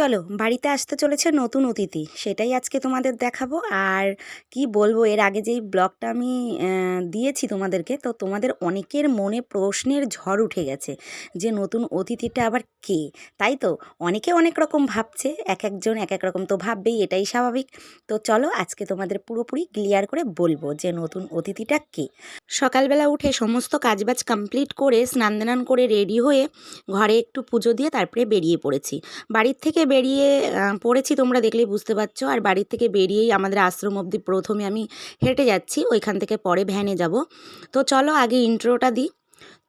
চলো, বাড়িতে আসতে চলেছে নতুন অতিথি। সেটাই আজকে তোমাদের দেখাবো। আর কি বলব, এর আগে যেই ব্লগটা আমি দিয়েছি তোমাদেরকে, তো তোমাদের অনেকের মনে প্রশ্নের ঝড় উঠে গেছে যে নতুন অতিথিটা আবার কে? তাই তো? অনেকে অনেক রকম ভাবছে, এক একজন এক এক রকম তো ভাববেই, এটাই স্বাভাবিক। তো চলো, আজকে তোমাদের পুরোপুরি ক্লিয়ার করে বলব যে নতুন অতিথিটা কে। সকালবেলা উঠে সমস্ত কাজবাজ কমপ্লিট করে, স্নান করে রেডি হয়ে ঘরে একটু পুজো দিয়ে তারপরে বেরিয়ে পড়েছি। বাড়ির থেকে বেরিয়ে পড়েছি তোমরা দেখলেই বুঝতে পারছ। আর বাড়ির থেকে বেরিয়েই আমাদের আশ্রম অবধি প্রথমে আমি হেঁটে যাচ্ছি। ওইখান থেকে পরে ভ্যানে যাব। তো চলো আগে ইন্ট্রোটা দিই।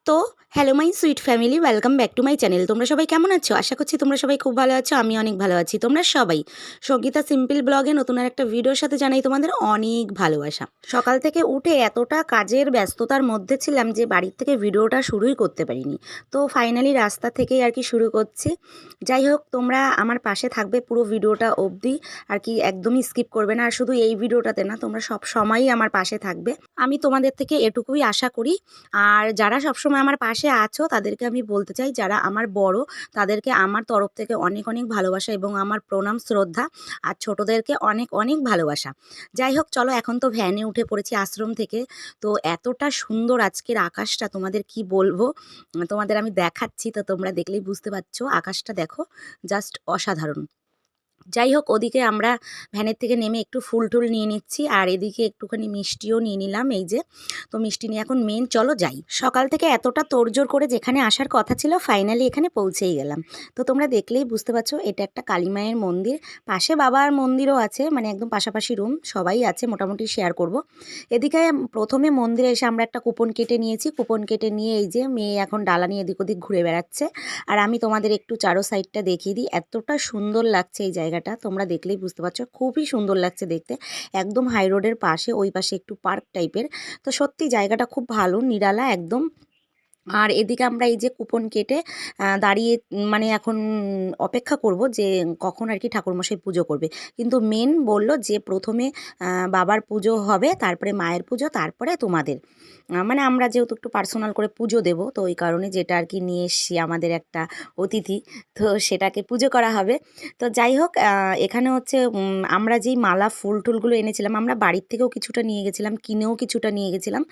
তো hello my sweet family welcome back to my channel তোমরা সবাই কেমন আছো? আশা করছি তোমরা সবাই খুব ভালো আছো, আমি অনেক ভালো আছি। তোমরা সবাই সঙ্গীতা সিম্পল ব্লগে নতুন আর একটা ভিডিওর সাথে জানাই তোমাদের অনেক ভালোবাসা। সকাল থেকে উঠে এতটা কাজের ব্যস্ততার মধ্যে ছিলাম যে বাড়ির থেকে ভিডিওটা শুরুই করতে পারিনি। তো ফাইনালি রাস্তা থেকেই আর কি শুরু করছি। যাই হোক, তোমরা আমার পাশে থাকবে পুরো ভিডিওটা অবধি। আর কি একদমই স্কিপ করবে না, আর শুধু এই ভিডিওটাতে না, তোমরা সব সময়ই আমার পাশে থাকবে। আমি তোমাদের থেকে এটুকুই আশা করি। আর যারা সবসময় আমার পাশে আছো, তাদেরকে আমি বলতে চাই, যারা আমার বড়, তাদেরকে আমার তরফ থেকে অনেক অনেক ভালোবাসা এবং আমার প্রণাম, শ্রদ্ধা আর ছোটদেরকে অনেক অনেক ভালোবাসা। যাই হোক, চলো এখন তো ভ্যানে উঠে পড়েছি আশ্রম থেকে। তো এতটা সুন্দর আজকের আকাশটা, তোমাদের কি বলব? তোমাদের আমি দেখাচ্ছি, তো তোমরা দেখলেই বুঝতে পারছ। আকাশটা দেখো জাস্ট অসাধারণ। যাই হোক ওদিকে আমরা ভ্যানের থেকে নেমে একটু ফুল টুল নিয়ে নিচ্ছি আর এদিকে একটুখানি মিষ্টিও নিয়ে নিলাম এই যে। তো মিষ্টি নিয়ে এখন মেন চলো যাই। সকাল থেকে এতটা তোড়জোড় করে যেখানে আসার কথা ছিল ফাইনালি এখানে পৌঁছেই গেলাম। তো তোমরা দেখলেই বুঝতে পারছ, এটা একটা কালী মায়ের মন্দির। পাশে বাবার মন্দিরও আছে মানে একদম পাশাপাশি রুম সবাই আছে, মোটামুটি শেয়ার করব। এদিকে প্রথমে মন্দিরে এসে আমরা একটা কুপন কেটে নিয়েছি। কুপন কেটে নিয়ে এই যে মেয়ে এখন ডালা নিয়ে এদিক ওদিক ঘুরে বেড়াচ্ছে। আর আমি তোমাদের একটু চারো সাইডটা দেখিয়ে দিই। এতটা সুন্দর লাগছে এই জায়গাটা তোমরা দেখলেই বুঝতে পারছ। খুবই সুন্দর লাগছে দেখতে। একদম হাই রোডের পাশে, ওই পাশে একটু পার্ক টাইপের তো সত্যি জায়গাটা খুব ভালো, নিরালা, একদম আর এদিকে আমরা এই যে কুপন কেটে দাঁড়িয়ে মানে এখন অপেক্ষা করব যে কখন আর কি ঠাকুরমশাই পুজো করবে। কিন্তু মেন বলল যে প্রথমে বাবার পুজো হবে, তারপরে মায়ের পুজো, তারপরে তোমাদের। মানে আমরা যেহেতু একটু পার্সোনাল করে পুজো দেব, তো ওই কারণে যেটা আর কি নিয়ে এসছি আমাদের একটা অতিথি, তো সেটাকে পুজো করা হবে। তো যাই হোক এখানে হচ্ছে আমরা যেই মালা, ফুল টুলগুলো এনেছিলাম, আমরা বাড়ির থেকেও কিছুটা নিয়ে গেছিলাম, কিনেও কিছুটা নিয়ে গেছিলাম।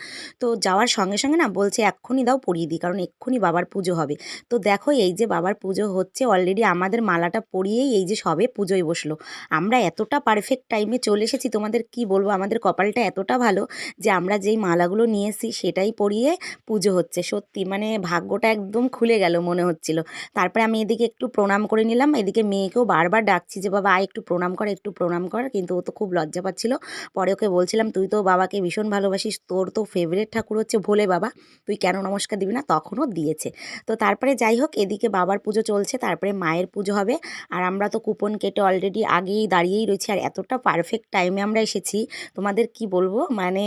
তো যাওয়ার সঙ্গে সঙ্গে না বলছে, এক্ষুনি দাও পরিয়ে দিই। কারণ এক্ষুনি বাবার পুজো হবে। তো দেখো, এই যে বাবার পুজো হচ্ছে অলরেডি আমাদের মালাটা পরিয়েই এই যে সবে পুজোয় বসল। আমরা এতটা পারফেক্ট টাইমে চলে এসেছি, তোমাদের কি বলব? আমাদের কপালটা এতটা ভালো যে আমরা যেই মালাগুলো নিয়ে এসেছি, সেটাই পরিয়ে পুজো হচ্ছে। সত্যি মানে ভাগ্যটা একদম খুলে গেল মনে হচ্ছিল। তারপরে আমি এদিকে একটু প্রণাম করে নিলাম। এদিকে মেয়েকেও বারবার ডাকছি যে, বাবা আয় একটু প্রণাম কর, একটু প্রণাম কর। কিন্তু ও তো খুব লজ্জা পাচ্ছিল। পরে ওকে বলছিলাম, তুই তো বাবাকে ভীষণ ভালোবাসিস। তোর তো ফেভারিট ঠাকুর হচ্ছে ভোলে বাবা। তুই কেন নমস্কার দিবি না, তখনও দিয়েছে। তো তারপরে যাই হোক, এদিকে বাবার পুজো চলছে, তারপরে মায়ের পুজো হবে। আর আমরা তো কুপন কেটে অলরেডি আগেই দাঁড়িয়েই রয়েছি। আর এতটা পারফেক্ট টাইমে আমরা এসেছি, তোমাদের কি বলব? মানে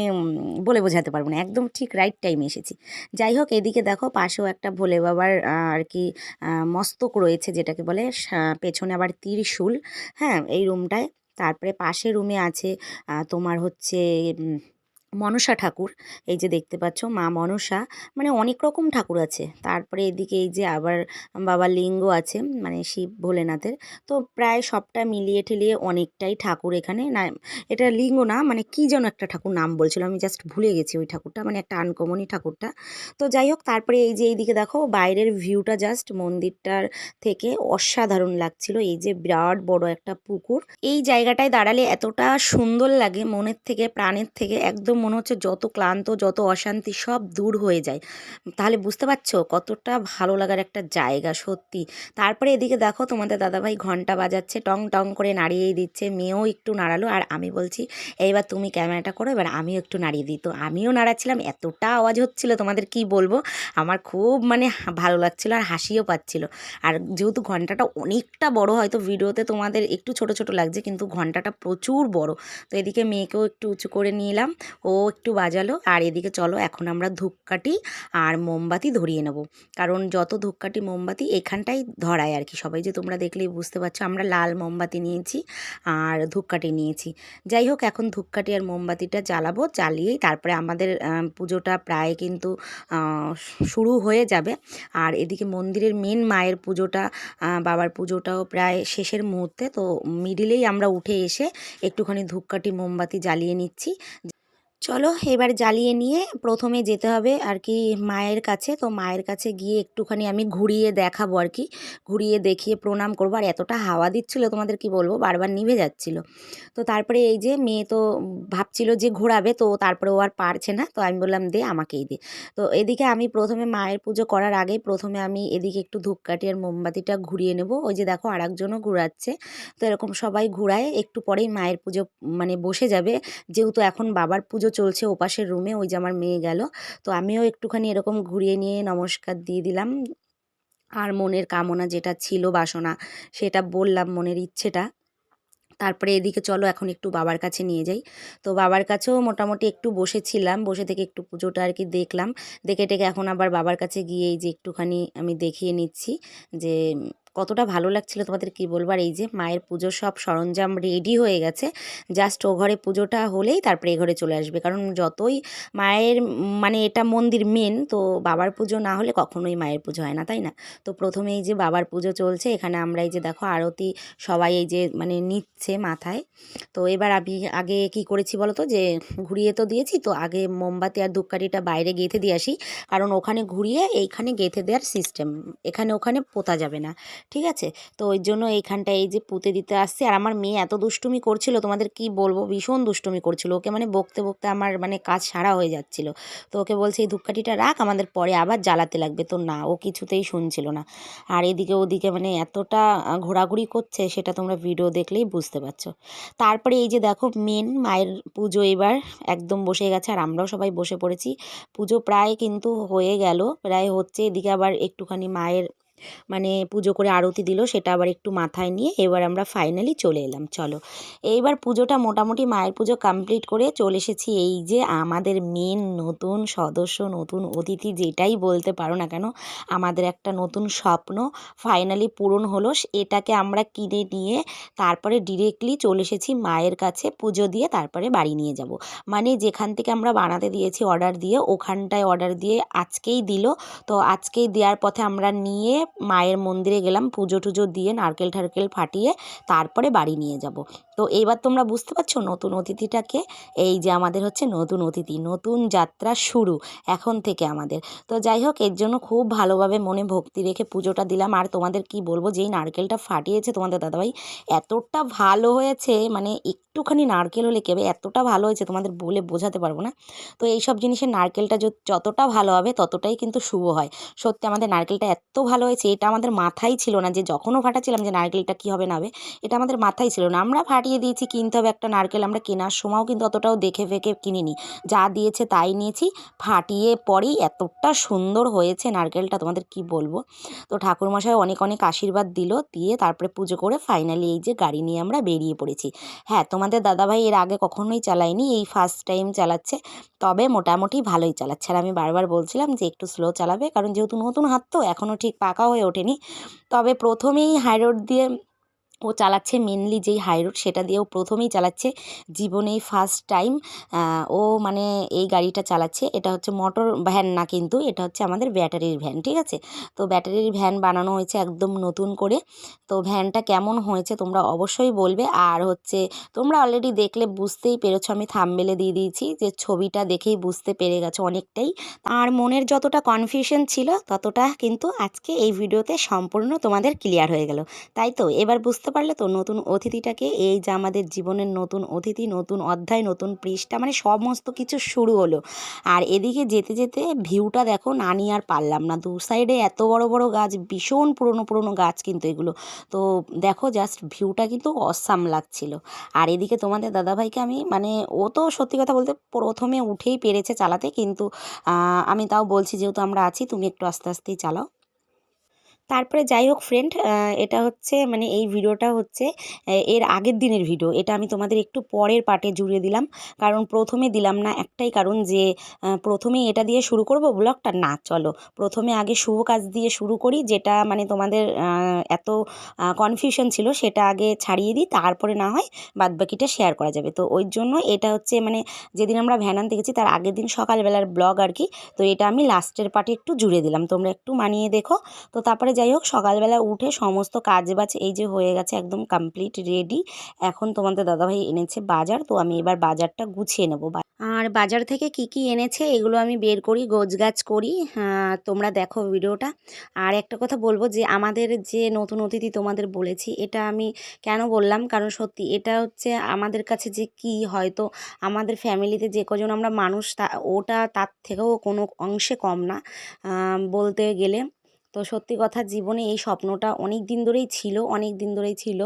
বলে বোঝাতে পারব না। একদম ঠিক রাইট টাইমে এসেছি। যাই হোক, এদিকে দেখো, পাশেও একটা ভোলে বাবার আর কি মস্তক রয়েছে, যেটাকে বলে পেছনে আবার ত্রিশূল। হ্যাঁ এই রুমটায় তারপরে পাশে রুমে আছে তোমার হচ্ছে মনসা ঠাকুর, এই যে দেখতে পাচ্ছ মা মনসা মানে অনেক রকম ঠাকুর আছে। তারপরে এদিকে এই যে আবার বাবার লিঙ্গ আছে মানে শিব ভোলেনাথের। তো প্রায় সবটা মিলিয়ে ঠেলিয়ে অনেকটাই ঠাকুর এখানে না, এটা লিঙ্গ না মানে কি যেন একটা ঠাকুর নাম বলছিল, আমি জাস্ট ভুলে গেছি ওই ঠাকুরটা মানে একটা আনকমনই ঠাকুরটা। তো যাই হোক, তারপরে এই যে এইদিকে দেখো, বাইরের ভিউটা জাস্ট মন্দিরটার থেকে অসাধারণ লাগছিল, এই যে বিরাট বড় একটা পুকুর। এই জায়গাটায় দাঁড়ালে এতটা সুন্দর লাগে, মনের থেকে, প্রাণের থেকে, একদম মনে হচ্ছে যত ক্লান্ত, যত অশান্তি সব দূর হয়ে যায়। তাহলে বুঝতে পারছ কতটা ভালো লাগার একটা জায়গা, সত্যি। তারপরে এদিকে দেখো তোমাদের দাদাভাই ঘণ্টা বাজাচ্ছে, টং টং করে নাড়িয়েই দিচ্ছে, মেয়েও একটু নাড়ালো আর আমি বলছি, এইবার তুমি ক্যামেরাটা করো, এবার আমিও একটু নাড়িয়ে দিই। তো আমিও নাড়াচ্ছিলাম, এতটা আওয়াজ হচ্ছিল তোমাদের কি বলব? আমার খুব মানে ভালো লাগছিল আর হাসিও পাচ্ছিল। আর যেহেতু ঘন্টাটা অনেকটা বড়, হয়তো ভিডিওতে তোমাদের একটু ছোট ছোট লাগছে, কিন্তু ঘন্টাটা প্রচুর বড়। তো এদিকে মেয়েকেও একটু উঁচু করে নিলাম, ও ও একটু বাজালো, আর এদিকে চলো এখন আমরা ধূপকাঠি আর মোমবাতি ধরিয়ে নেব। কারণ যত ধূপকাঠি, মোমবাতি এখানটাই ধরায় আর কি সবাই যে তোমরা দেখলেই বুঝতে পারছ, আমরা লাল মোমবাতি নিয়েছি আর ধূপকাঠি নিয়েছি। যাই হোক, এখন ধূপকাঠি আর মোমবাতিটা জ্বালাবো, জ্বালিয়েই তারপরে আমাদের পুজোটা প্রায় কিন্তু শুরু হয়ে যাবে। আর এদিকে মন্দিরের মেন মায়ের পুজোটা বাবার পুজোটাও প্রায় শেষের মুহূর্তে। তো মিডিলেই আমরা উঠে এসে একটুখানি ধূপকাঠি, মোমবাতি জ্বালিয়ে নিচ্ছি। চলো এবার জ্বালিয়ে নিয়ে প্রথমে যেতে হবে আর কি মায়ের কাছে। তো মায়ের কাছে গিয়ে একটুখানি আমি ঘুরিয়ে দেখাবো আর কি। ঘুরিয়ে দেখিয়ে প্রণাম করব। আর এতটা হাওয়া দিচ্ছিল তোমাদের কি বলব? বারবার নিভে যাচ্ছিল। তো তারপরে এই যে মেয়ে তো ভাবছিল যে ঘোরাবে, তো তারপরে ও আর পারছে না। তো আমি বললাম, দে আমাকেই দে। তো এদিকে আমি প্রথমে মায়ের পুজো করার আগেই প্রথমে আমি এদিকে একটু ধূপকাঠি আর মোমবাতিটা ঘুরিয়ে নেব। ওই যে দেখো আরেকজনও ঘুরাচ্ছে। তো এরকম সবাই ঘুরায়। একটু পরেই মায়ের পুজো মানে বসে যাবে। যেহেতু এখন বাবার পুজো চলছে ওপাশের রুমে ওই যে আমার মেয়ে গেল। তো আমিও একটুখানি এরকম ঘুরিয়ে নিয়ে নমস্কার দিয়ে দিলাম। আর মনের কামনা যেটা ছিল বাসনা, সেটা বললাম মনের ইচ্ছেটা। তারপরে এদিকে চলো, এখন একটু বাবার কাছে নিয়ে যাই। তো বাবার কাছেও মোটামুটি একটু বসেছিলাম, বসে থেকে একটু পুজোটা আর কি দেখলাম। দেখে টেকে এখন আবার বাবার কাছে গিয়ে এই যে একটুখানি আমি দেখিয়ে নিচ্ছি যে কতটা ভালো লাগছিল তোমাদের কি বলবার? এই যে মায়ের পুজোর সব সরঞ্জাম রেডি হয়ে গেছে। জাস্ট ও ঘরে পুজোটা হলেই তারপরে এ ঘরে চলে আসবে। কারণ যতই মায়ের মানে এটা মন্দির মেন তো বাবার পুজো না হলে কখনোই মায়ের পুজো হয় না, তাই না? তো প্রথমে এই যে বাবার পুজো চলছে, এখানে আমরা এই যে দেখো আরতি সবাই এই যে মানে নিচ্ছে মাথায়। তো এবার আমি আগে কি করেছি বলো তো যে ঘুরিয়ে তো দিয়েছি, তো আগে মোমবাতি আর ধূপকাঠিটা বাইরে গেঁথে দিয়ে আসি। কারণ ওখানে ঘুরিয়ে এইখানে গেঁথে দেওয়ার সিস্টেম এখানে ওখানে পোতা যাবে না। ঠিক আছে? তো ওই জন্য এইখানটা এই যে পুঁতে দিতে আসছে। আর আমার মেয়ে এত দুষ্টুমি করছিল, তোমাদের কি বলব? ভীষণ দুষ্টুমি করছিল। ওকে মানে বকতে বকতে আমার মানে কাজ সারা হয়ে যাচ্ছিল। তো ওকে বলছে, এই ধূপকাঠিটা রাখ, আমাদের পরে আবার জ্বালাতে লাগবে। তো না, ও কিছুতেই শুনছিল না। আর এদিকে ওদিকে মানে এতটা ঘোরাঘুরি করছে, সেটা তোমরা ভিডিও দেখলেই বুঝতে পারছ। তারপরে এই যে দেখো, মেন মায়ের পুজো এবার একদম বসে গেছে, আর আমরাও সবাই বসে পড়েছি। পুজো প্রায় কিন্তু হয়ে গেল, প্রায় হচ্ছে, এদিকে আবার একটুখানি মায়ের মানে পুজো করে আরতি দিল, সেটা আবার একটু মাথায় নিয়ে এবার আমরা ফাইনালি চলে এলাম, চলো। এইবার পুজোটা মোটামুটি মায়ের পুজো কমপ্লিট করে চলে এসেছি এই যে আমাদের মেন নতুন সদস্য, নতুন অতিথি যেটাই বলতে পারো না কেন, আমাদের একটা নতুন স্বপ্ন ফাইনালি পূরণ হলো, এটাকে আমরা কিনে নিয়ে তারপরে ডিরেক্টলি চলে এসেছি মায়ের কাছে পুজো দিয়ে তারপরে বাড়ি নিয়ে যাব। মানে যেখান থেকে আমরা বানাতে দিয়েছি অর্ডার দিয়ে, ওখানটায় অর্ডার দিয়ে আজকেই দিল, তো আজকেই দেওয়ার পথে আমরা নিয়ে মায়ের মন্দিরে গেলাম, পুজো টুজো দিয়ে নারকেল ঠারকেল ফাটিয়ে তারপরে বাড়ি নিয়ে যাব। তো এইবার তোমরা বুঝতে পারছ নতুন অতিথিটাকে? এই যে আমাদের হচ্ছে নতুন অতিথি, নতুন যাত্রা শুরু এখন থেকে আমাদের। তো যাই হোক, এর জন্য খুব ভালোভাবে মনে ভক্তি রেখে পুজোটা দিলাম। আর তোমাদের কি বলব, যেই নারকেলটা ফাটিয়েছে তোমাদের দাদাভাই, এতটা ভালো হয়েছে মানে একটুখানি নারকেল হলে কেবে এতটা ভালো হয়েছে তোমাদের বলে বোঝাতে পারব না। তো এই সব জিনিসের নারকেলটা যতটা ভালো হবে ততটাই কিন্তু শুভ হয়। সত্যি আমাদের নারকেলটা এত ভালো হয়েছে, এটা আমাদের মাথায় ছিল না যে যখনও ফাটাচ্ছিলাম যে নারকেলটা কী হবে না হবে, এটা আমাদের মাথায় ছিল না। আমরা ফাটিয়ে দিয়েছি, কিনতে হবে একটা নারকেল, আমরা কেনার সময়ও কিন্তু অতটাও দেখে ফেকে কিনিনি। যা দিয়েছে তাই নিয়েছি, ফাটিয়ে পরেই এতটা সুন্দর হয়েছে নারকেলটা, তোমাদের কি বলব? তো ঠাকুরমশাই অনেক অনেক আশীর্বাদ দিল, দিয়ে তারপরে পুজো করে ফাইনালি এই যে গাড়ি নিয়ে আমরা বেরিয়ে পড়েছি। হ্যাঁ তোমাদের দাদাভাই এর আগে কখনোই চালায়নি, এই ফার্স্ট টাইম চালাচ্ছে, তবে মোটামুটি ভালোই চালাচ্ছে। আর আমি বারবার বলছিলাম যে একটু স্লো চালাবে, কারণ যেহেতু নতুন হাত তো, এখনও ঠিক পাকা হয়ে ওঠেনি। তবে প্রথমেই হাই রোড দিয়ে ও চালাচ্ছে মেনলি যেই হাই রোড সেটা দিয়ে ও প্রথমেই চালাচ্ছে জীবনেই ফার্স্ট টাইম ও মানে এই গাড়িটা চালাচ্ছে। এটা হচ্ছে মোটর ভ্যান না কিন্তু, এটা হচ্ছে আমাদের ব্যাটারির ভ্যান ঠিক আছে? তো ব্যাটারির ভ্যান বানানো হয়েছে একদম নতুন করে। তো ভ্যানটা কেমন হয়েছে তোমরা অবশ্যই বলবে। আর হচ্ছে, তোমরা অলরেডি দেখলে বুঝতেই পেরেছ, আমি থামবেলে দিয়ে দিয়েছি যে ছবিটা দেখেই বুঝতে পেরে গেছো অনেকটাই। আর মনের যতটা কনফিউশন ছিল ততটা কিন্তু আজকে এই ভিডিওতে সম্পূর্ণ তোমাদের ক্লিয়ার হয়ে গেল। তাই তো? এবার বুঝতে পারলে তো নতুন অতিথিটাকে, এই যে আমাদের জীবনের নতুন অতিথি, নতুন অধ্যায়, নতুন পৃষ্ঠা মানে সমস্ত কিছু শুরু হলো। আর এদিকে যেতে যেতে ভিউটা দেখো, না নিয়ে আর পারলাম না। দু সাইডে এত বড় বড় গাছ, ভীষণ পুরনো পুরনো গাছ কিন্তু এগুলো। তো দেখো জাস্ট ভিউটা কিন্তু অসাম লাগছিল। আর এদিকে তোমাদের দাদাভাইকে আমি মানে ও তো সত্যি কথা বলতে প্রথমে উঠেই পেরেছে চালাতে, কিন্তু আমি তাও বলছি যেহেতু আমরা আছি, তুমি একটু আস্তে, আস্তেই চালাও। তারপরে যাই হোক ফ্রেন্ড এটা হচ্ছে মানে এই ভিডিওটা হচ্ছে এর আগের দিনের ভিডিও এটা আমি তোমাদের একটু পরের পার্টে জুড়ে দিলাম। কারণ প্রথমে দিলাম না একটাই কারণ যে আহ, প্রথমেই এটা দিয়ে শুরু করব ব্লগটা না চলো। প্রথমে আগে শুভ কাজ দিয়ে শুরু করি যেটা মানে তোমাদের এত কনফিউশন ছিল সেটা আগে ছাড়িয়ে দিই তারপরে না হয় বাদবাকিটা শেয়ার করা যাবে। তো ওই জন্য এটা হচ্ছে মানে যেদিন আমরা ভ্যান আনতে গেছি তার আগের দিন সকালবেলার ব্লগ আর কি। তো এটা আমি লাস্টের পার্টে একটু জুড়ে দিলাম। তোমরা একটু মানিয়ে দেখো। তো তারপরে যাই হোক, সকালবেলা উঠে সমস্ত কাজ বাজ এই যে হয়ে গেছে একদম কমপ্লিট রেডি এখন তোমাদের দাদাভাই এনেছে বাজার, তো আমি এবার বাজারটা গুছিয়ে নেব। আর বাজার থেকে কি কি এনেছে এগুলো আমি বের করি, গোছগাছ করি। তোমরা দেখো ভিডিওটা। আর একটা কথা বলব যে, আমাদের যে নতুন অতিথি তোমাদের বলেছি, এটা আমি কেন বললাম? কারণ সত্যি এটা হচ্ছে আমাদের কাছে যে কি হয়তো আমাদের ফ্যামিলিতে যে কজন আমরা মানুষ, তা ওটা তার থেকেও কোনো অংশে কম না। বলতে গেলে তো সত্যি কথা জীবনে এই স্বপ্নটা অনেক দিন ধরেই ছিল অনেক দিন ধরেই ছিল।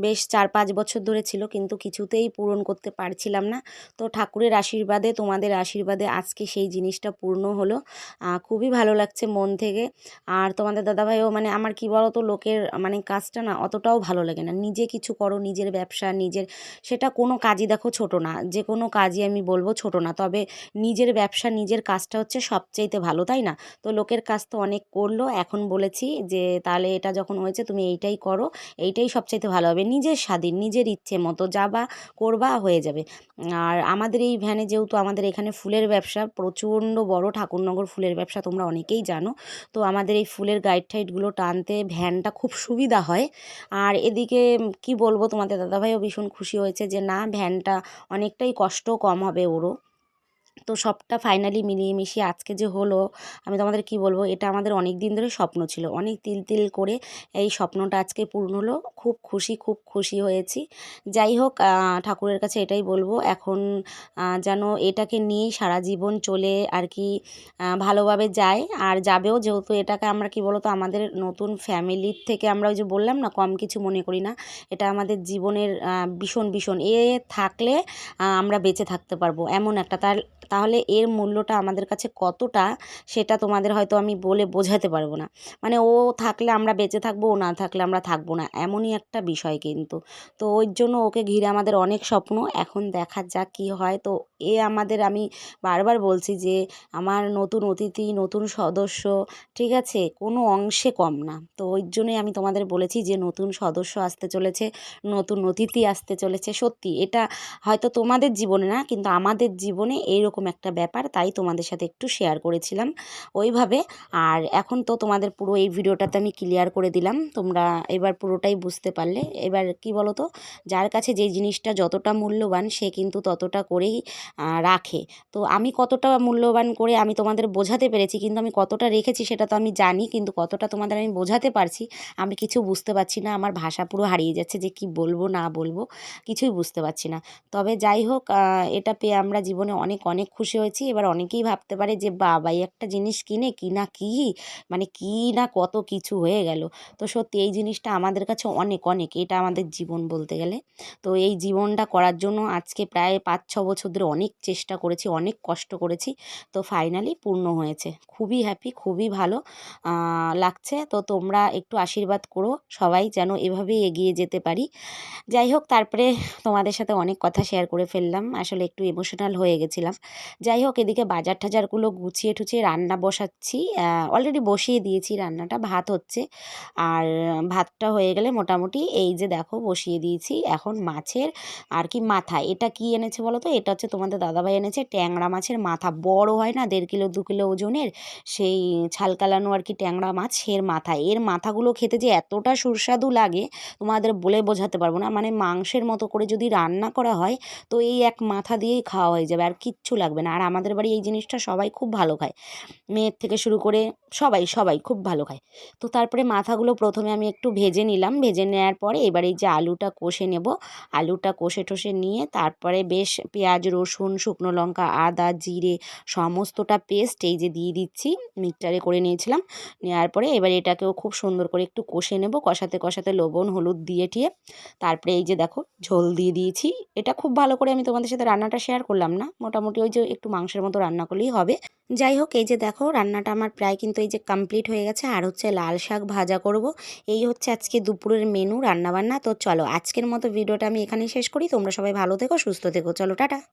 বেশ চার পাঁচ বছর ধরে ছিল, কিন্তু কিছুতেই পূরণ করতে পারছিলাম না। তো ঠাকুরের আশীর্বাদে, তোমাদের আশীর্বাদে আজকে সেই জিনিসটা পূর্ণ হলো। খুবই ভালো লাগছে মন থেকে। আর তোমাদের দাদাভাইও মানে আমার কি বলো তো লোকের মানে কাজটা না অতটাও ভালো লাগে না। নিজে কিছু করো, নিজের ব্যবসা, নিজের, সেটা কোনো কাজই দেখো ছোট না। যে কোনো কাজই আমি বলব ছোট না। তবে নিজের ব্যবসা, নিজের কাজটা হচ্ছে সবচাইতে ভালো, তাই না? তো লোকের কাজ তো অনেক করল, এখন বলেছি যে, তাহলে এটা যখন হয়েছে তুমি এইটাই করো, এইটাই সবচাইতে ভালো হবে। নিজের স্বাধীন, নিজের ইচ্ছে মতো যাবা করবা হয়ে যাবে। আর আমাদের এই ভ্যানে যেহেতু আমাদের এখানে ফুলের ব্যবসা, প্রচণ্ড বড় ঠাকুরনগর ফুলের ব্যবসা তোমরা অনেকেই জানো। তো আমাদের এই ফুলের গাইড টাইডগুলো টানতে ভ্যানটা খুব সুবিধা হয়। আর এদিকে কি বলব তোমাদের? দাদাভাইও ভীষণ খুশি হয়েছে যে, না ভ্যানটা অনেকটাই কষ্ট কম হবে ওরও। তো সবটা ফাইনালি মিলিয়ে মিশিয়ে আজকে যে হলো, আমি তোমাদের কি বলব, এটা আমাদের অনেক দিন ধরে স্বপ্ন ছিল। অনেক তিল তিল করে এই স্বপ্নটা আজকে পূর্ণ হলো। খুব খুশি খুব খুশি হয়েছি। যাই হোক ঠাকুরের কাছে এটাই বলব, এখন যেন এটাকে নিয়েই সারা জীবন চলে আর কি ভালোভাবে যায়। আর যাবেও যেহেতু এটাকে আমরা কি বলতো, আমাদের নতুন ফ্যামিলির থেকে আমরা ওই যে বললাম না, কম কিছু মনে করি না, এটা আমাদের জীবনের ভীষণ ভীষণ। এ থাকলে আমরা বেঁচে থাকতে পারব, এমন একটা। তার তাহলে এর মূল্যটা আমাদের কাছে কতটা সেটা তোমাদের হয়তো আমি বলে বোঝাতে পারব না। মানে ও থাকলে আমরা বেঁচে থাকব, ও না থাকলে আমরা থাকব না, এমনই একটা বিষয় কিন্তু। তো ওই জন্য ওকে ঘিরে আমাদের অনেক স্বপ্ন, এখন দেখা যাক কী হয়। তো এ আমাদের আমি বারবার বলছি যে আমার নতুন অতিথি, নতুন সদস্য, ঠিক আছে? কোনো অংশে কম না। তো ওই জন্যই আমি তোমাদের বলেছি যে নতুন সদস্য আসতে চলেছে, নতুন অতিথি আসতে চলেছে। সত্যি, এটা হয়তো তোমাদের জীবনে না, কিন্তু আমাদের জীবনে এইরকম একটা ব্যাপার, তাই তোমাদের সাথে একটু শেয়ার করেছিলাম ওইভাবে। আর এখন তো তোমাদের পুরো এই ভিডিওটাতে আমি ক্লিয়ার করে দিলাম, তোমরা এবার পুরোটাই বুঝতে পারলে। এবার কি বলো তো যার কাছে যে জিনিসটা যতটা মূল্যবান, সে কিন্তু ততটা করেই রাখে। তো আমি কতটা মূল্যবান করে আমি তোমাদের বোঝাতে পেরেছি, কিন্তু আমি কতটা রেখেছি সেটা তো আমি জানি, কিন্তু কতটা তোমাদের আমি বোঝাতে পারছি, আমি কিছু বুঝতে পারছি না। আমার ভাষা পুরো হারিয়ে যাচ্ছে যে কি বলব, না বলব, কিছুই বুঝতে পারছি না। তবে যাই হোক এটা পেয়ে আমরা জীবনে অনেক অনেক খুশি হয়েছি। এবার অনেকেই ভাবতে পারে যে বাবা এই একটা জিনিস কিনে কি না কি? মানে কি না কত কিছু হয়ে গেল? তো সত্যি এই জিনিসটা আমাদের কাছে অনেক অনেক। এটা আমাদের জীবন বলতে গেলে। তো এই জীবনটা করার জন্য আজকে প্রায় পাঁচ ছ বছর ধরে অনেক চেষ্টা করেছি, অনেক কষ্ট করেছি। তো ফাইনালি পূর্ণ হয়েছে। খুবই হ্যাপি খুবই ভালো লাগছে। তো তোমরা একটু আশীর্বাদ করো সবাই যেন এভাবেই এগিয়ে যেতে পারি। যাই হোক, তারপরে তোমাদের সাথে অনেক কথা শেয়ার করে ফেললাম। আসলে একটু ইমোশনাল হয়ে গেছিলাম। যাই হোক এদিকে বাজার টাজারগুলো গুছিয়ে টুছিয়ে রান্না বসাচ্ছি। অলরেডি বসিয়ে দিয়েছি রান্নাটা, ভাত হচ্ছে। আর ভাতটা হয়ে গেলে মোটামুটি এই যে দেখো, বসিয়ে দিয়েছি। এখন মাছের আর কি মাথা, এটা কি এনেছে বলো তো এটা হচ্ছে তোমাদের দাদাভাই এনেছে, ট্যাংরা মাছের মাথা। বড় হয় না, দেড় কিলো, দু কিলো ওজনের? সেই ছালকালানো আর কি ট্যাংরা মাছ, এর মাথা। এর মাথাগুলো খেতে যে এতটা সুস্বাদু লাগে, তোমাদের বলে বোঝাতে পারব না। মানে মাংসের মতো করে যদি রান্না করা হয়, তো এই এক মাথা দিয়েই খাওয়া হয়ে যাবে। আর কিচ্ছু লাগবে না। আর আমাদের বাড়ি এই জিনিসটা সবাই খুব ভালো খায়। মেয়ের থেকে শুরু করে সবাই সবাই খুব ভালো খায়। তো তারপরে মাথাগুলো প্রথমে আমি একটু ভেজে নিলাম। ভেজে নেওয়ার পরে এবার এই যে আলুটা কষে নেব। আলুটা কষে টষে নিয়ে তারপরে বেশ পেঁয়াজ, রসুন, শুকনো লঙ্কা, আদা, জিরে সমস্তটা পেস্ট এই যে দিয়ে দিচ্ছি, মিক্সচারে করে নিয়েছিলাম। নেওয়ার পরে এবার এটাকেও খুব সুন্দর করে একটু কষে নেব। কষাতে কষাতে লবণ, হলুদ দিয়ে টিয়ে তারপরে এই যে দেখো ঝোল দিয়ে দিয়েছি। এটা খুব ভালো করে আমি তোমাদের সাথে রান্নাটা শেয়ার করলাম না। মোটামুটি ওই যে একটু মাংসের মতো রান্না করলেই হবে। যাই হোক, এই যে দেখো, রান্নাটা আমার প্রায় কিন্তু এই যে কমপ্লিট হয়ে গেছে। আর হচ্ছে লাল শাক ভাজা করব। এই হচ্ছে আজকে দুপুরের মেনু রান্নাবান্না। তো চলো, আজকের মতো ভিডিওটা আমি এখানেই শেষ করি। তোমরা সবাই ভালো থেকো, সুস্থ থেকো। চলো, টাটা।